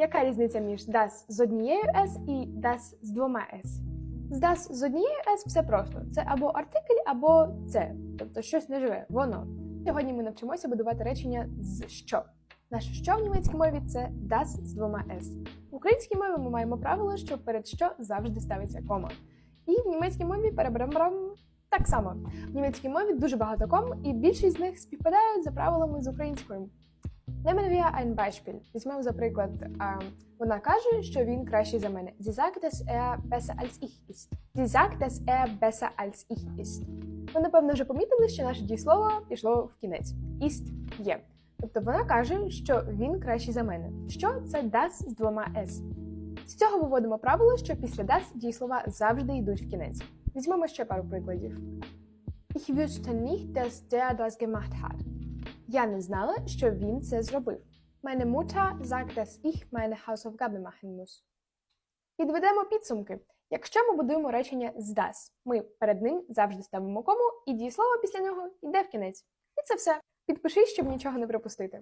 Яка різниця між das з однією s і das з двома s? З das з однією s все просто. Це або артикль, або це, тобто щось неживе, воно. Сьогодні ми навчимося будувати речення з що. Наше що в німецькій мові це das з двома s. В українській мові ми маємо правило, що перед що завжди ставиться кома. І в німецькій мові переберемо так само. В німецькій мові дуже багато ком, і більшість з них співпадають за правилами з українською. Nehmen wir ein Beispiel. Візьмемо, за приклад, вона каже, що він кращий за мене. Sie sagt, dass er besser als ich ist. Sie sagt, dass er besser als ich ist. Ви, напевно, вже помітили, що наше дієслово пішло в кінець. Ist є. Тобто вона каже, що він кращий за мене. Що це das з двома s. З цього виводимо правило, що після das дієслова завжди йдуть в кінець. Візьмемо ще пару прикладів. Ich wüsste nicht, dass der das gemacht hat. Я не знала, що він це зробив. Meine Mutter sagt, dass ich meine machen muss. Підведемо підсумки. Якщо ми будуємо речення з das, ми перед ним завжди ставимо кому, і дієслово після нього йде в кінець. І це все. Підпишись, щоб нічого не пропустити.